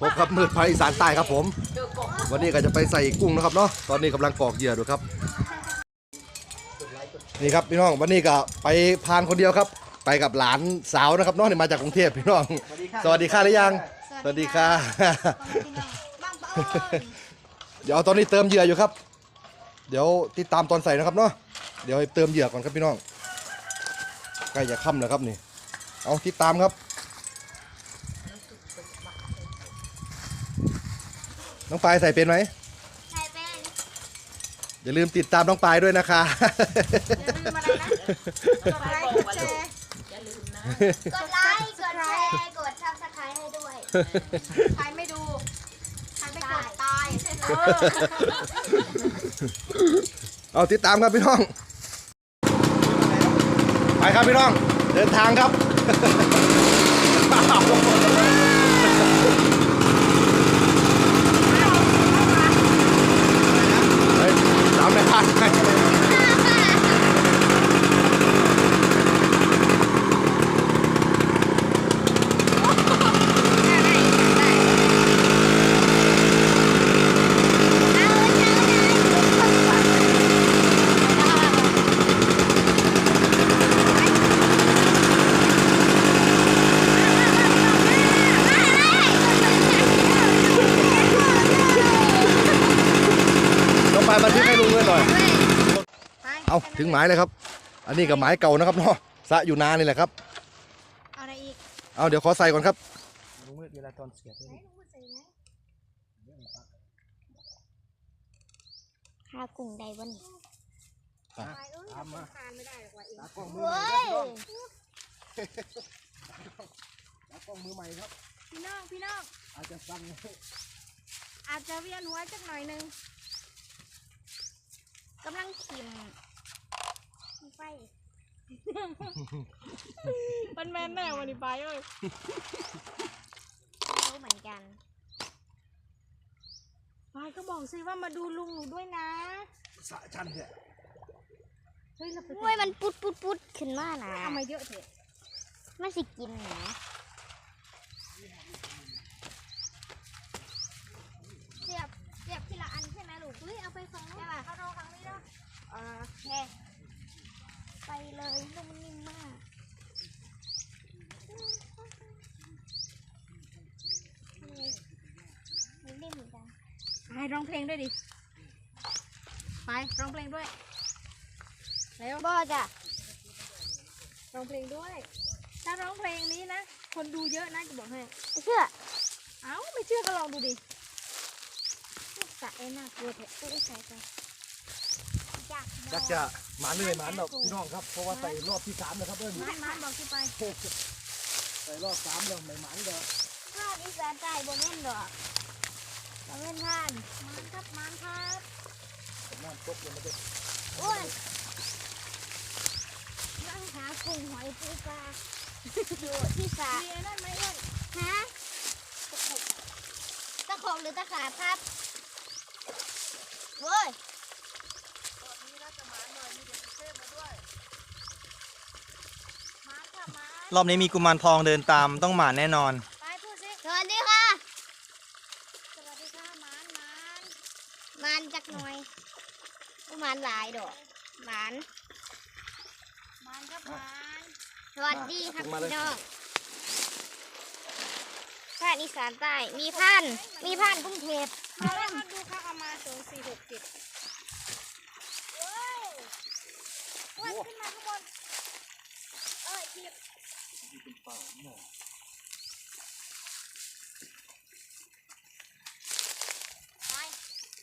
ครับพบกับมืดภาคอีสานใต้ครับผม วันนี้ก็จะไปใส่กุ้งนะครับเนาะตอนนี้กำลังกรอกเหยื่อดูครับ นี่ครับพี่น้องวันนี้ก็ไปพานคนเดียวครับ ไปกับหลานสาวนะครับเนาะนี่มาจากกรุงเทพพี่น้อง สวัสดีค่ะหรือยัง สวัสดีค่ะบ้างเปล่าเดี๋ยวตอนนี้เติมเหยื่ออยู่ครับ เดี๋ยวติดตามตอนใส่นะครับเนาะเดี๋ยวให้เติมเหยื่อก่อนครับพี่น้องใกล้จะค่ำแล้วครับนี่ เอาติดตามครับ น้องปลายใส่เป็นไหมใครเป็นอย่าลืมติดตามน้องปลายด้วยนะคะ อย่าลืมอะไรนะกดไลค์กดแชร์กดไลค์กดแชร์กดซับสไครต์ให้ด้วยใครไม่ดูใครไม่กดตายเออเอาติดตามครับพี่น้อง ไปครับพี่น้อง เดินทางครับ เฮ้ยสามในพันน้องปลายบันทึกให้ลุงด้วยหน่อย เอาถึงหมายเลยครับ อันนี้กับหมายเก่านะครับเนาะสระอยู่นานนี่แหละครับ เอาอะไรอีกเอาเดี๋ยวขอใส่ก่อนครับลุงมืดเวลาตอนเสียบด้วยข้าวกุ้งได้บนอะตามมาทานไม่ได้หรอกว่ะตากล้องมือเฮ้ใหม่ครับยตากล้องมือใหม่ครับ พี่น้องพี่น้องอาจจะสั่นอาจจะเวียนหัวจักหน่อยหนึงกำลังขิม ไฟมันแมนแน่วันนี้ไปเอ้ยรู้เหมือนกันไปก็บอกสิว่ามาดูลุงหนูด้วยนะสะชันเนี่ยเฮ้ยเราไปโอ้ยมันปุดปุดปุดขึ้นมานะทำไมเยอะเถอะมันสิกินนะ เสียบ เสียบทีละอันใช่ไหมลูกเฮ้ยเอาไปฝั่งนู้นใช่ป่ะเอาเราฝั่งนี้เนาะอ่าโอเคไปเลยนุ่มนิ่มมากทำไมมันเล่นเหมือนกัน ไป ร้องเพลงด้วยดิ ไปร้องเพลงด้วย เร็วบ่จ้ะร้องเพลงด้วย ถ้าร้องเพลงนี้นะ คนดูเยอะนะจะบอกให้ ไม่เชื่อ เอ้าไม่เชื่อก็ลองดูดิสะเอ็น่ากลัวเถอะไม่ได้ใส่ไปอยากจักจะหมาเหนื่อยหมาหนอกพี่น้องครับ เพราะว่าใส่รอบที่สามแล้วครับเอิ้นมันมันบอกที่ไป ใส่รอบสามแล้วไม่หมันเด้อพลาดอีสานใต้บ่แม่นดอก บ่แม่นพลาดมันครับมันครับน้ำตกเลยมันจะโอ้ยนั่งหากุ้งหอยปูปลาอยู่ที่สระมีไอ้นั่นไหมเอ้ยฮะตะขบหรือตะขาบครับเว้ยมาค่ะมารอบนี้มีกุมารทองเดินตามต้องหมาแน่นอน ไปพูดสิสวัสดีค่ะ สวัสดีค่ะมานมานมานจักหน่อยมานหลายดอกมาน มันครับมัน สวัสดีครับพี่น้องภาคอีสานใต้ มีพันธุ์มีพันธุ์กรุงเทพเอาแล้วเขาดูเขาเอามาสองสี่หกเจ็ดวันขึ้นมาข้างบน เอ้ยพี่ไป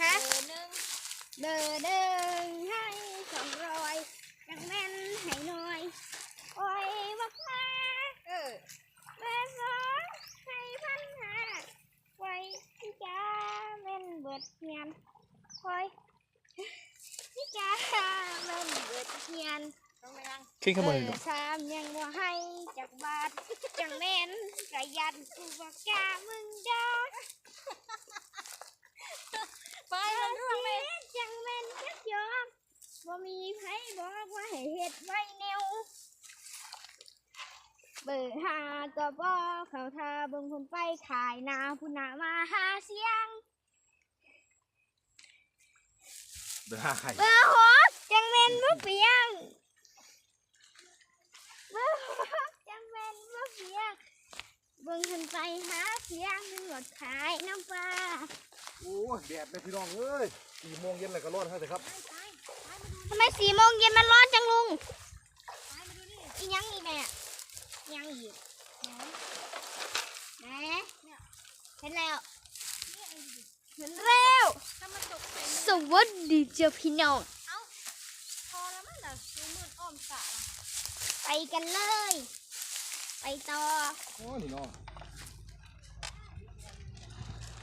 ฮะเออหนึ่งเดินเดินให้สองรอยจังแม่นให้หน่อย โอ้ยบักมา เออ แม่สองให้พันหาไว้ที่จ้าแม่นเบิดเงียน โอ้ยที่จ้าแม่นเบิดเงียนต้องไปยังขึ้นข้างบนเออสามยังว่าให้จากบาทจังแม่นกะยันกูบอกกามึงดอกไปมันเรื่องเลยจังแม่นจักยอมบ่มีไผบอกว่าให้เฮ็ดไว้แนวเบิดหาก็บอเขาทาเบิ่งคนไปขายนาผู้นามาหาเสียง เดือห้าไข่เบอร์หกจังเวนมะเปียงเบอร์หกจังเวนมะเปียงเบิ่งคนไปหาเสียงเป็นหมดขายน้ำปลาโอ้ยแดดเลยพี่น้องเอ้ยสี่โมงเย็นเลยก็ร้อนครับแต่ครับทำไมสี่โมงเย็นมันร้อนจังลุงอีหยังอีกแม่อีหยังอีกไหนเนี่ยเห็นแล้วเห็นแล้ว วัสดีเจ้าพี่น้องพอแล้วมั้งเดี๋ยวดูมืดอ้อมสระไปกันเลย ไปต่อโอ้นี่น้อง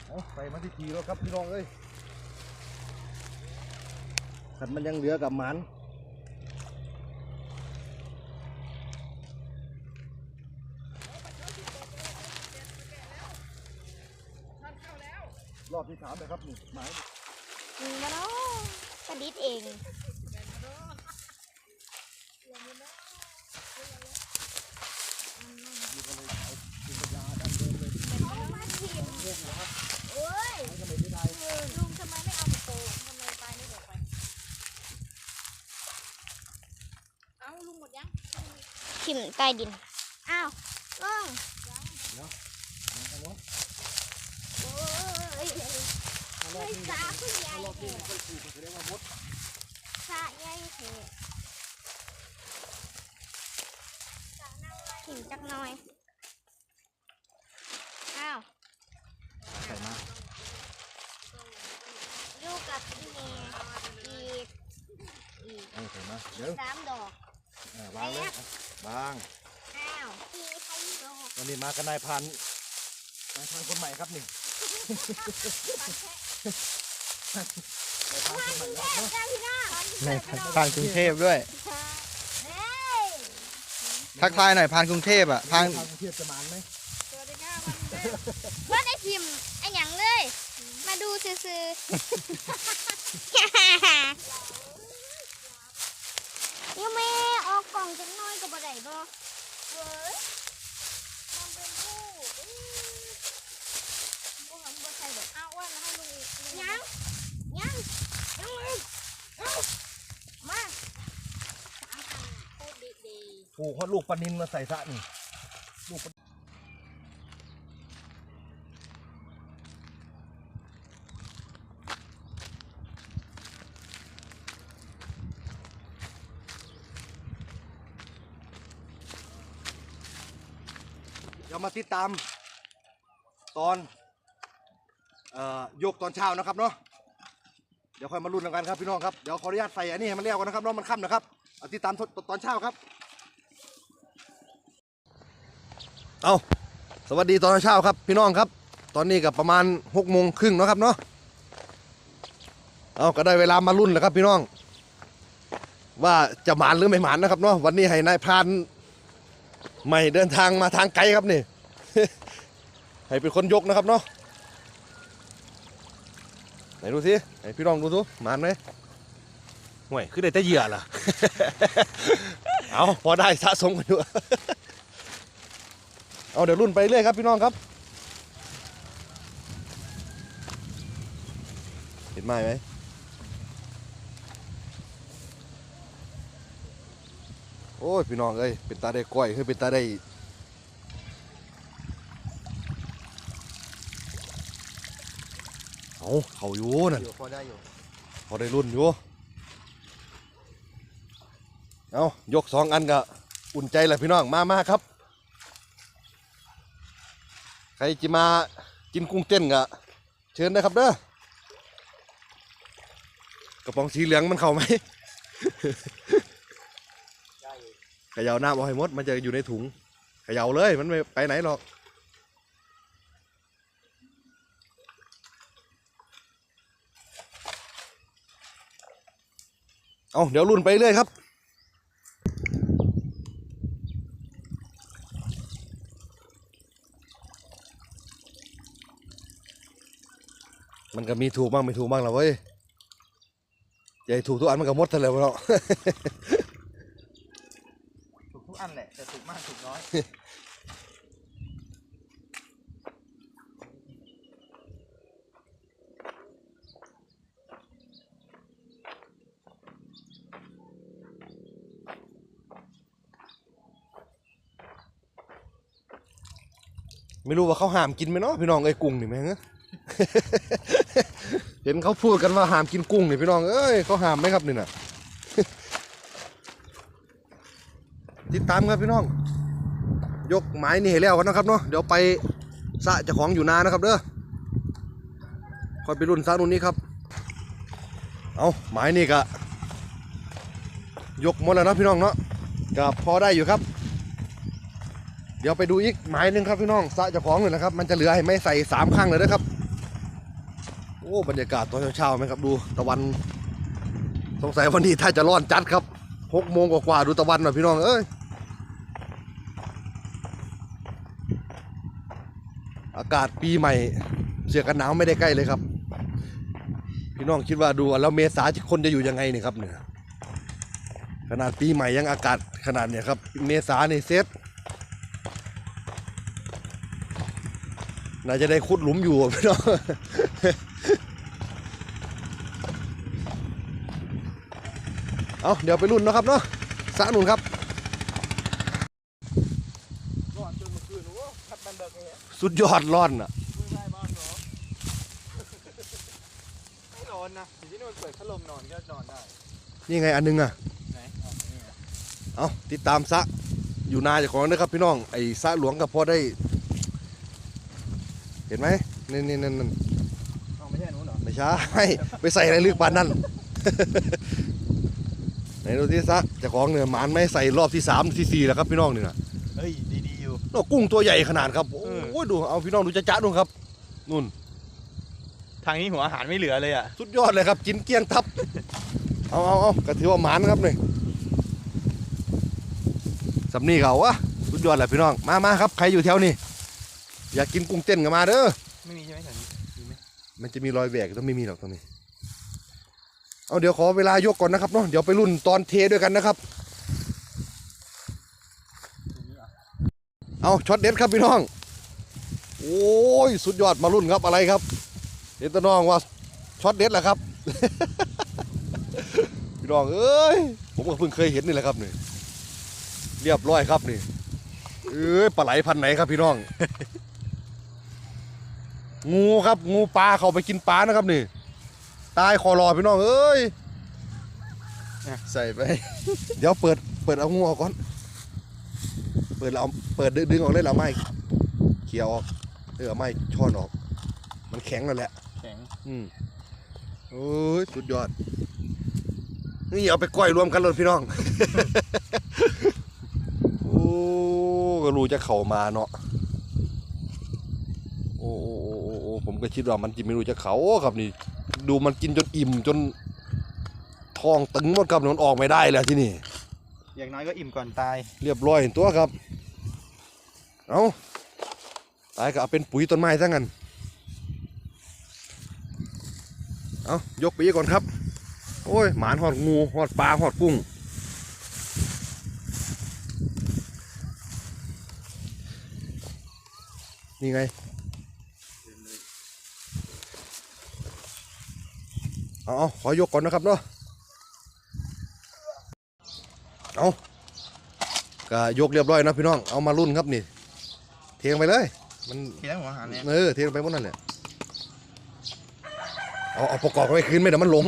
เอาใส่มาที่ทีแล้วครับพี่น้องเอ้ยขันมันยังเหลือกับหมันรอบที่สามเลยครับนี่หมาย มีมาแล้วประดิษฐ์เองโอ้ยลุงทำไมไม่เอามาโตทำไมปลายไม่บอกไปเอาลุงหมดยัง ทิ่มใต้ดิน อ้าวลงโอ้ย สาผู้ใหญ่แท้สาใหญ่แท้ทิ่มจักหน่อย อ้าวใส่มาอยู่กับพี่เมย์อีกอีกเอาใส่มาเดี๋ยวสามดอกอ่าวางเลยอะวางอ้าวพี่ใครดอกวันนี้มากันนายพันนายพันคนใหม่ครับนี่ ปันคนใหม่ค รับเนาะจ้าพี่น้องในพานกรุงเทพด้วยเฮ้ยทักทายหน่อยพานกรุงเทพอะพานทางกรุงเทียบจะมานไหมสวัสดีค่ะวันเด็กว่าได้พิมพ์ไอ้หยังเลย มาดูซื่อๆ ยังไม่ออกกล่องจังน้อยก็บ่ได้บ่เว้ยมันเป็นผู้อื้อบ่หันบ่ใช่ดอก เอาอ้วนให้ลุงอีกลุง ยังยังยังเลยเอ้ามาพูดดีปลูกฮอดลูกปลานินมาใส่สระนี่ลูกปลาเดี๋ยวมาติดตาม ตอน ยกตอนเช้านะครับเนาะเดี๋ยวค่อยมาลุ้นกันครับพี่น้องครับเดี๋ยวขออนุญาตใส่อันนี้ให้มันเรียวกันนะครับเนาะมันค่ำนะครับเอาติดตามตอนเช้าครับ เอาสวัสดีตอนเช้าครับพี่น้องครับ ตอนนี้กับประมาณหกโมงครึ่งนะครับเนาะเอาก็ได้เวลามาลุ้นแล้วครับพี่น้อง ว่าจะหมานหรือไม่หมานนะครับเนาะวันนี้ให้นายพรานใหม่เดินทางมาทางไกลครับนี่ให้เป็นคนยกนะครับเนาะ ไหนดูสิให้พี่น้องดูสิหมานไหมห่วยคือได้แต่เหยื่อล่ะเอาพอได้สะสมกันอยู่เอาเดี๋ยวรุ่นไปเรื่อยครับพี่น้องครับ เห็นไหมไหมโอ้ยพี่น้องเอ้ยเป็นตาได้ก้อยคือเป็นตาได้ เอาเขาอยู่นั่นอยู่พอได้อยู่พอได้รุ่นอยู่ เอายกสองอันก็อุ่นใจแหละพี่น้อง มามาครับ ใครจะมากินกุ้งเต้นก็เชิญนะครับเด้อกระป๋องสีเหลืองมันเข้าไหมเขย่าหน้าเอาให้หมด มันจะอยู่ในถุงเขย่าเลย มันไม่ไปไหนหรอก เอาเดี๋ยวรุ่นไปเรื่อยครับ มันก็มีถูกบ้างไม่ถูกบ้างแหละเว้ยอย่าให้ถูกทุกอันมันก็หมดทะเลเนาะอันแหละแต่ถูกมากถูกน้อย ไม่รู้ว่าเขาห้ามกินไหมเนาะพี่น้องไอ้ยกุ้งนี่แม่งเห็นเขาพูดกันว่าห้ามกินกุ้งนี่พี่น้องเอ้ยเขาห้ามไหมครับนี่น่ะติดตามครับพี่น้อง ยกไม้นี่ให้แล้วกันนะครับเนาะเดี๋ยวไปสะเจ้าของอยู่นานะครับเด้อคอยไปรุ่นสะนุ่นนี้ครับ เอาไม้นี่ก็ยกหมดแล้วนะพี่น้องเนาะก็พอได้อยู่ครับ เดี๋ยวไปดูอีกไม้หนึ่งครับพี่น้องสะจ้าของเลยนะครับ มันจะเหลือให้ไม่ใส่สามข้างเลยนะครับ โอ้บรรยากาศตอนเช้าๆไหมครับ ดูตะวัน สงสัยวันนี้ถ้าจะร้อนจัดครับหกโมงกว่าๆดูตะวันหน่อยพี่น้องเอ้ยอากาศปีใหม่เสื้อกันหนาวไม่ได้ใกล้เลยครับ พี่น้องคิดว่าดูแล้วเมษาคนจะอยู่ยังไงเนี่ยครับเนี่ยขนาดปีใหม่ยังอากาศขนาดเนี่ยครับ เมษาในเซต น่าจะได้ขุดหลุมอยู่อะพี่น้องเอาเดี๋ยวไปรุ่นเนาะครับเนาะสระนุ่นครับสุดยอดร้อนอะไม่นอนนะอยู่ที่นู่นเปิดพัดลมนอนก็นอนได้ นี่ไงอันนึงอะไหนอ๋อนี่อะเอาติดตามสระอยู่นาเจากของนะครับพี่น้องไอ้สระหลวงก็พอได้ เห็นไหมนี่นี่นั่นนั่นเอาไม่ใช่หนูเหรอไม่ใช่ ไปใส่อะไรลึกปานนั่น ไหนดูที่สระเจากของเนี่ยหมานไม่ใส่รอบที่สามที่สี่แล้วครับพี่น้องเนี่ยเฮ้ยดีๆอยู่นกกุ้งตัวใหญ่ขนาดครับโเอออ้ยดูเอาพี่น้องดูจะจ้าดูครับนู่น ทางนี้หัวอาหารไม่เหลือเลยอะ สุดยอดเลยครับกินเกลี้ยงทับ เอาเอาเอาก็ถือว่าหมานครับนี่สำนีเขาวะสุดยอดเลยพี่น้อง มามาครับ ใครอยู่แถวนี้ อยากกินกุ้งเต้นกันมาเด้อไม่มีใช่ไหมแถวนี้มีไหมมันจะมีรอยแหวกต้องไม่มีหรอกตรงนี้ เอาเดี๋ยวขอเวลายกก่อนนะครับเนาะเดี๋ยวไปรุ่นตอนเทด้วยกันนะครับ เอาช็อตเด็ดครับพี่น้อง โอ้ยสุดยอดมารุ่นครับอะไรครับเด็ดตะน้องว่าช็อตเด็ดแหละครับพี่น้องเอ้ยผมก็เพิ่งเคยเห็นนี่แหละครับนี่เรียบร้อยครับนี่เอ้ยปลาไหลพันธุ์ไหนครับพี่น้อง งูครับ งูปลาเขาไปกินปลานะครับนี่ ตายคอรอพี่น้องเอ้ยอะใส่ไป เดี๋ยวเปิดเปิดเอางูออกก่อน เปิดเอาเปิดดึงดึงออกเลยเอาไม้เขี่ยออกเออเอาไม้ช้อนออก มันแข็งแล้วแหละแข็งอืมโอ้ยสุดยอด นี่เอาไปก้อยรวมกันเลยพี่น้อง โอ้ก็รู้จะเข้ามาเนาะโอ้โอ้โอ้โอ้โอ้ ผมก็คิดว่ามันจิไม่รู้จะเขาครับนี่ ดูมันกินจนอิ่มจนท้องตึงหมดครับมันออกไม่ได้แล้วที่นี่อย่างน้อยก็อิ่มก่อนตาย เรียบร้อยเห็นตัวครับ เอาตายก็เอาเป็นปุ๋ยต้นไม้ซะงั้นเอายกไปอีกก่อนครับ โอ้ย หมานหอดงูหอดปลาหอดกุ้ง นี่ไง เอาเอาขอยกก่อนนะครับเนาะเอาก็ยกเรียบร้อยนะพี่น้องเอามารุ่นครับนี่ เทงไปเลย มันเทียงหัวอาหารเนี่ยเออเทงไปหมดนั่นแหละเอาเอาประกอบไว้คืนไม่เดี๋ยวมันหลง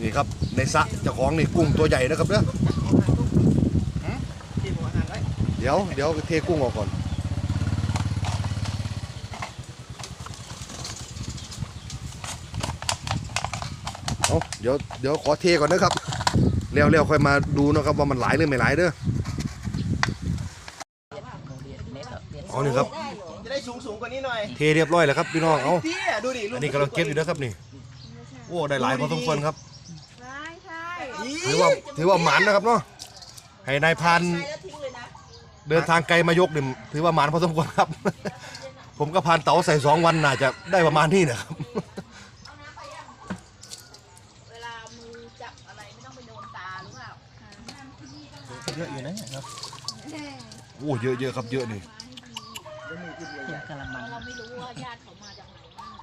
นี่ครับในสระเจ้าของนี่กุ้งตัวใหญ่นะครับเด้อที่หัวอาหารไว้เดี๋ยวเดี๋ยวเทกุ้งออกก่อน เอาเดี๋ยวเดี๋ยวขอเทก่อนนะครับเร็วๆค่อยมาดูนะครับว่ามันหลายหรือไม่หลายเด้อเอานี่ครับจะได้สูงสูงๆกว่านี้หน่อยเทเรียบร้อยแล้วครับพี่น้องเอาเตี้ยดูดิลูอันนี้กำลังเก็บอยู่นะครับนี่โอ้ได้หลายพอสมควรครับใช่ใช่ถือว่าถือว่าหมานนะครับเนาะให้นายพรานเดินทางไกลมายกเนี่ยถือว่าหมานพอสมควรครับ ผมก็พานเต๋าใส่สองวันน่าจะได้ประมาณนี้นะครับ เวลาห มือจับอะไรไม่ต้องไปโดนตาหรือเปล่า เยอะอยู่นะเนาะโอ้เยอะเยอะครับเยอะนี่กินกะละมังเราไม่รู้ว่าญาติเขามาจากไหนบ้าง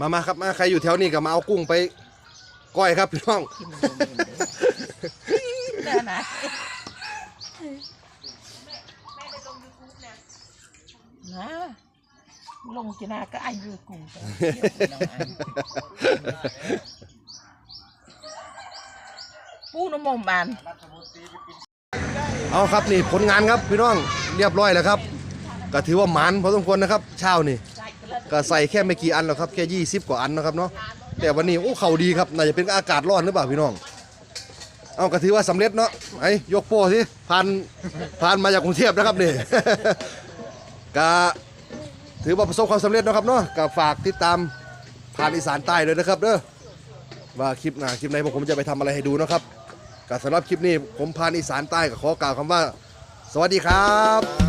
มามาครับมาใครอยู่แถวนี้ก็มาเอากุ้งไปก้อยครับพี่น้องกินมันโดนเด่นนะนะนะลงจีนาก็อายุกูแต่เที่ยวกินน้ำอัน ปูน้ำมอมบานเอาครับนี่ผลงานครับพี่น้องเรียบร้อยแล้วครับ ก็ถือว่าหมันพอสมควรนะครับเช้านี่ก็ใส่แค่ไม่กี่อันหรอกครับแค่ 20 กว่าอันนะครับเนาะแต่วันนี้โอ้เข่าดีครับน่าจะเป็นอากาศร้อนหรือเปล่าพี่น้อง เอาก็ถือว่าสำเร็จเนาะไอ้ยกโป้สิผ่านผ่านมาจากกรุงเทพนะครับนี่ก็ถือว่าประสบความสำเร็จเนาะครับเนาะก็ฝากติดตามผ่านอีสานใต้เลยนะครับเด้อว่าคลิปหน้าคลิปไหนพวกผมจะไปทำอะไรให้ดูนะครับ ก็สำหรับคลิปนี้ผมพานอีสานใต้ก็ขอกล่าวคำว่า สวัสดีครับ